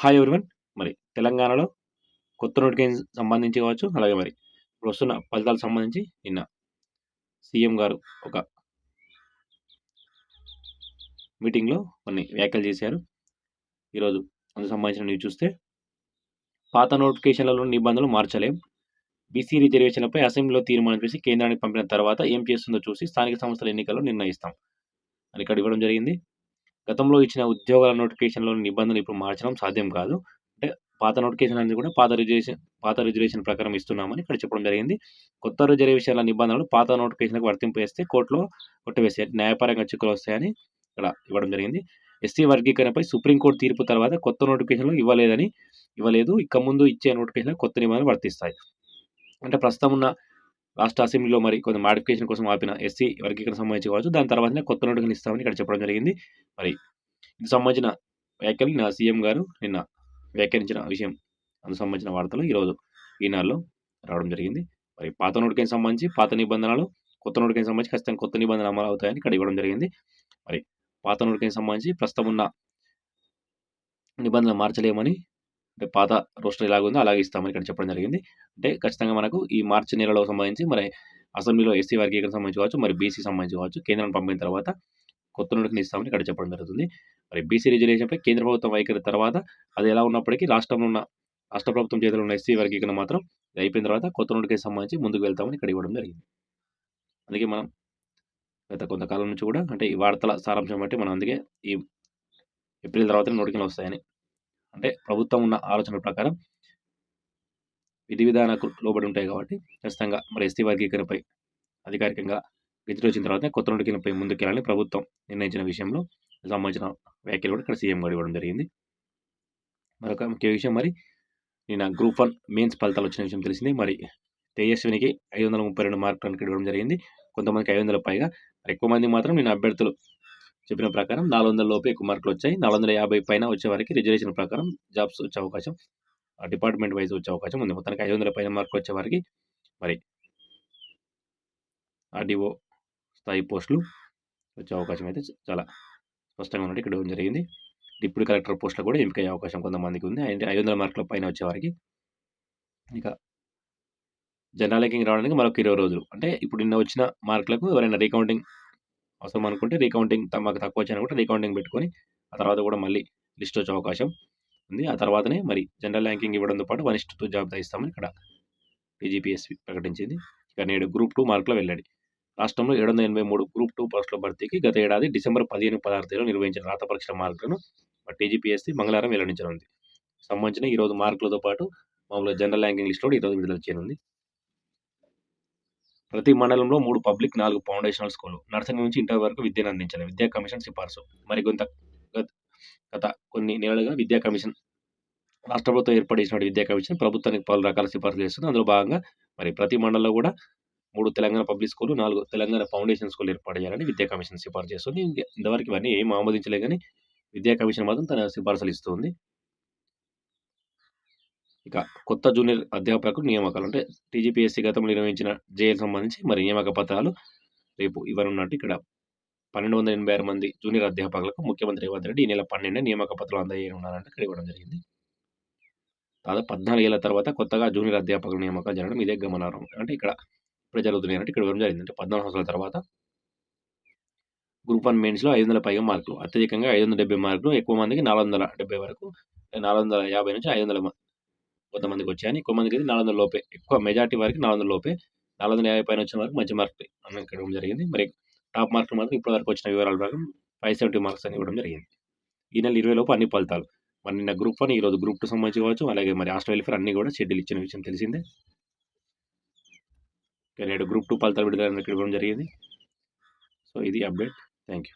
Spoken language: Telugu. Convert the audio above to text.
హాయ్ ఎవరివన్ మరి తెలంగాణలో కొత్త నోటిఫికేషన్ సంబంధించి కావచ్చు అలాగే మరి ఇప్పుడు వస్తున్న ఫలితాలకు సంబంధించి నిన్న సీఎం గారు ఒక మీటింగ్లో కొన్ని వ్యాఖ్యలు చేశారు. ఈరోజు అందుకు సంబంధించిన న్యూస్ చూస్తే పాత నోటిఫికేషన్లలో నిబంధనలు మార్చలేం. బీసీ రిజర్వేషన్లపై అసెంబ్లీలో తీర్మానం చేసి కేంద్రానికి పంపిన తర్వాత ఏం చేస్తుందో చూసి స్థానిక సంస్థల ఎన్నికల్లో నిర్ణయిస్తాం అని ఇక్కడ ఇవ్వడం జరిగింది. గతంలో ఇచ్చిన ఉద్యోగాల నోటిఫికేషన్లోని నిబంధనలు ఇప్పుడు మార్చడం సాధ్యం కాదు. అంటే పాత నోటిఫికేషన్ అనేది కూడా పాత రిజర్వేషన్ పాత రిజర్వేషన్ ప్రకారం ఇస్తున్నామని ఇక్కడ చెప్పడం జరిగింది. కొత్త రిజర్వేషన్ల నిబంధనలు పాత నోటిఫికేషన్లకు వర్తింపు వేస్తే కోర్టులో కొట్టివేసే న్యాయపరంగా చిక్కులు వస్తాయని ఇక్కడ ఇవ్వడం జరిగింది. ఎస్సీ వర్గీకరణపై సుప్రీంకోర్టు తీర్పు తర్వాత కొత్త నోటిఫికేషన్లు ఇవ్వలేదని ఇవ్వలేదు. ఇక ముందు ఇచ్చే నోటిఫికేషన్ కొత్త నిబంధనలు వర్తిస్తాయి. అంటే ప్రస్తుతం ఉన్న రాష్ట్ర అసెంబ్లీలో మరి కొంత మాడిఫికేషన్ కోసం ఆపిన ఎస్సీ వర్గీకరణ సంబంధించి కావచ్చు దాని తర్వాతనే కొత్త నోటిఫికేషన్ ఇస్తామని ఇక్కడ చెప్పడం జరిగింది. మరి ఇది సంబంధించిన వ్యాఖ్యలు నా సీఎం గారు నిన్న వ్యాఖ్యానించిన విషయం అందుకు సంబంధించిన వార్తలు ఈరోజు ఈనాడులో రావడం జరిగింది. మరి పాత నోటికి సంబంధించి పాత నిబంధనలు కొత్త నోటికి సంబంధించి ఖచ్చితంగా కొత్త నిబంధనలు అమలు అవుతాయని ఇక్కడ ఇవ్వడం జరిగింది. మరి పాత నోటికి సంబంధించి ప్రస్తుతం ఉన్న నిబంధనలు మార్చలేమని అంటే పాత రోస్టర్ ఎలాగుందో అలాగే ఇస్తామని ఇక్కడ చెప్పడం జరిగింది. అంటే ఖచ్చితంగా మనకు ఈ మార్చి నెలలో సంబంధించి మరి అసెంబ్లీలో ఎస్సీ వర్గీకరణ సంబంధించి కావచ్చు మరి బీసీ సంబంధించి కావచ్చు కేంద్రం పంపిన తర్వాత కొత్త నోటికి ఇస్తామని ఇక్కడ చెప్పడం జరుగుతుంది. మరి బీసీ రిజర్వేషన్పై కేంద్ర ప్రభుత్వం వైఖరి తర్వాత అది ఎలా ఉన్నప్పటికీ రాష్ట్రంలో ఉన్న రాష్ట్ర ప్రభుత్వం చేతిలో ఉన్న ఎస్సీ వర్గీకరణ మాత్రం అయిపోయిన తర్వాత కొత్త నోటికి సంబంధించి ముందుకు వెళ్తామని ఇక్కడ ఇవ్వడం జరిగింది. అందుకే మనం గత కొంతకాలం నుంచి కూడా అంటే ఈ వార్తల సారాంశం బట్టి మనం అందుకే ఈ ఏప్రిల్ తర్వాత నోటికలు వస్తాయని అంటే ప్రభుత్వం ఉన్న ఆలోచన ప్రకారం విధి విధానాలకు లోబడి ఉంటాయి కాబట్టి ఖచ్చితంగా మరి ఎస్టీ వర్గీకరణపై అధికారికంగా గెజిట్ వచ్చిన తర్వాత కొత్త నోటికలపై ముందుకెళ్ళాలని ప్రభుత్వం నిర్ణయించిన విషయంలో సంబంధించిన వ్యాఖ్యలు కూడా ఇక్కడ సీఎం గారు ఇవ్వడం జరిగింది. మరొక ముఖ్య విషయం మరి నిన్న గ్రూప్ వన్ మెయిన్స్ ఫలితాలు వచ్చిన విషయం తెలిసింది. మరి తేజస్వినికి ఐదు వందల ముప్పై రెండు మార్కులు ఇవ్వడం జరిగింది. కొంతమందికి ఐదు వందల పైగా ఎక్కువ మంది మాత్రం నేను అభ్యర్థులు చెప్పిన ప్రకారం నాలుగు వందల లోపే ఎక్కువ మార్కులు వచ్చాయి. నాలుగు వందల యాభై పైన వచ్చే వారికి రిజర్వేషన్ ప్రకారం జాబ్స్ వచ్చే అవకాశం డిపార్ట్మెంట్ వైజ్ వచ్చే అవకాశం ఉంది. మొత్తానికి ఐదు వందల పైన మార్కులు వచ్చే వారికి మరి ఆర్డీఓ స్థాయి పోస్టులు వచ్చే అవకాశం అయితే చాలా స్పష్టంగా ఉన్నట్టు ఇక్కడ జరిగింది. డిప్యూటీ కలెక్టర్ పోస్టులు కూడా ఎంపిక అవకాశం కొంతమందికి ఉంది. అంటే ఐదు వందల మార్కుల పైన వచ్చేవారికి ఇక జనరల్ ర్యాంకింగ్ రావడానికి మరొక ఇరవై రోజులు. అంటే ఇప్పుడు నిన్న వచ్చిన మార్కులకు ఎవరైనా రీకౌంటింగ్ అవసరం అనుకుంటే రీకౌంటింగ్ మాకు తక్కువ వచ్చినా కూడా రీకౌంటింగ్ పెట్టుకొని ఆ తర్వాత కూడా మళ్ళీ లిస్ట్ వచ్చే అవకాశం ఉంది. ఆ తర్వాతనే మరి జనరల్ ర్యాంకింగ్ ఇవ్వడంతో పాటు వన్ ఇస్ట్ టూ జాబితా ఇస్తామని ఇక్కడ టీజీపీఎస్సీ ప్రకటించింది. ఇక నేడు గ్రూప్ టూ మార్కులో వెళ్ళాడు రాష్ట్రంలో ఏడు వందల ఎనభై మూడు గ్రూప్ టూ పోస్టుల భర్తీకి గత ఏడాది డిసెంబర్ పదిహేను పదహారు తేదీలో నిర్వహించిన రాత పరీక్షల మార్కులను టీజీపీఎస్సీ మంగళవారం వెల్లడించనుంది. సంబంధించిన ఈరోజు మార్కులతో పాటు మామూలుగా జనరల్ ర్యాంకింగ్ లిస్ట్ కూడా ఈరోజు విడుదల చేయనుంది. ప్రతి మండలంలో మూడు పబ్లిక్ నాలుగు ఫౌండేషనల్ స్కూళ్ళు నర్సరీ నుంచి ఇంటర్ వరకు విద్యను అందించాలి. విద్యా కమిషన్ సిఫార్సు. మరి కొంత గత కొన్ని నెలలుగా విద్యా కమిషన్ రాష్ట్ర ప్రభుత్వం ఏర్పాటు చేసిన విద్యా కమిషన్ ప్రభుత్వానికి పలు రకాల సిఫార్సులు చేస్తుంది. అందులో భాగంగా మరి ప్రతి మండలంలో కూడా మూడు తెలంగాణ పబ్లిక్ స్కూల్ నాలుగు తెలంగాణ ఫౌండేషన్ స్కూల్ ఏర్పాటు చేయాలని విద్యా కమిషన్ సిఫార్సు చేస్తుంది. ఇంతవరకు ఇవన్నీ ఏం ఆమోదించలే కానీ విద్యా కమిషన్ మాత్రం తన సిఫార్సులు ఇస్తుంది. ఇక కొత్త జూనియర్ అధ్యాపకులకు నియామకాలు అంటే టీజీపీఎస్సీ గతంలో నిర్వహించిన జేఎల్ సంబంధించి మరి నియామక పత్రాలు రేపు ఇవ్వనున్నట్టు ఇక్కడ పన్నెండు వందల ఎనభై ఆరు మంది జూనియర్ అధ్యాపకులకు ముఖ్యమంత్రి రేవంత్ రెడ్డి ఈ నెల పన్నెండు నియామక పత్రాలు అందజేయనున్నారంటే ఇక్కడ ఇవ్వడం జరిగింది. దాదాపు పద్నాలుగు ఏళ్ళ తర్వాత కొత్తగా జూనియర్ అధ్యాపకుల నియామకాలు జరగడం ఇదే గమనార్హం. అంటే ఇక్కడ ఇప్పుడు జరుగుతున్నాయి అంటే ఇక్కడ ఇవ్వడం జరిగింది. అంటే పద్నాలుగు సంవత్సరాల తర్వాత గ్రూప్ వన్ మెయిన్స్లో ఐదు వందల పైగా మార్కులు అత్యధికంగా ఐదు వందల డెబ్బై మార్కులు ఎక్కువ మందికి నాలుగు వందల డెబ్బై వరకు నాలుగు వందల యాభై నుంచి ఐదు వందల కొంతమందికి వచ్చాయని కొంతమందికి నాలుగు వందల లోపే. ఎక్కువ మెజార్టీ వరకు నాలుగు వందల లోపే. నాలుగు వందల యాభై పైన వచ్చిన వరకు మంచి మార్కులు అని ఇవ్వడం జరిగింది. మరి టాప్ మార్కులు మాత్రం ఇప్పటి వరకు వచ్చిన వివరాల ప్రకారం ఫైవ్ సెవెంటీ మార్క్స్ అని ఇవ్వడం జరిగింది. ఈ నెల ఇరవై లోపు అన్ని ఫలితాలు. మరి నిన్న గ్రూప్ వన్ ఈరోజు గ్రూప్ టూ సంబంధించి కావచ్చు అలాగే మరి హాస్టల్ వెల్ఫేర్ అన్ని కూడా షెడ్యూల్ ఇచ్చిన విషయం తెలిసిందే. నేడు గ్రూప్ టూ ఫలితాలు విడుదల ఇవ్వడం జరిగింది. సో ఇది అప్డేట్ థ్యాంక్ యూ